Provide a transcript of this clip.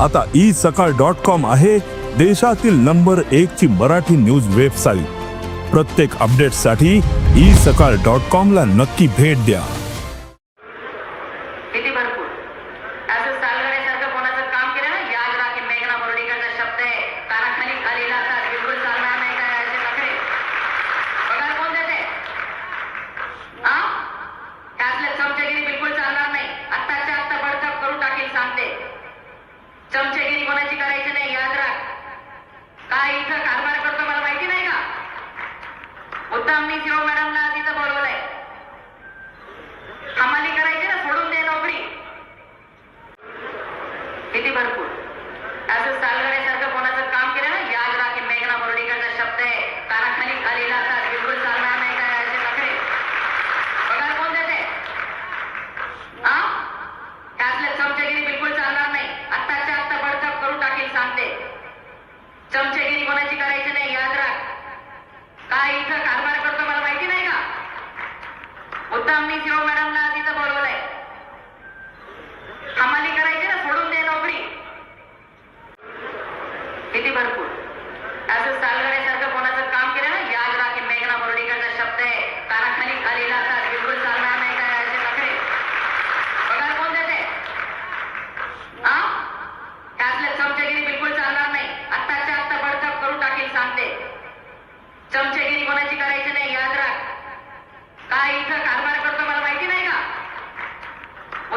आता ई सकाळ dot com आहे देशातील नंबर एक ची मराठी न्यूज वेबसाईट. प्रत्येक अपडेटसाठी ई सकाळ डॉट कॉम ला नक्की भेट द्या. का मी शिव मॅडमला तिथं बोलवलंय. हमाली करायची ना सोडून दे नोकरी. किती भरपूर. असं चालवण्यासारखं कोणाचं का मी शिव मॅडमला तिथं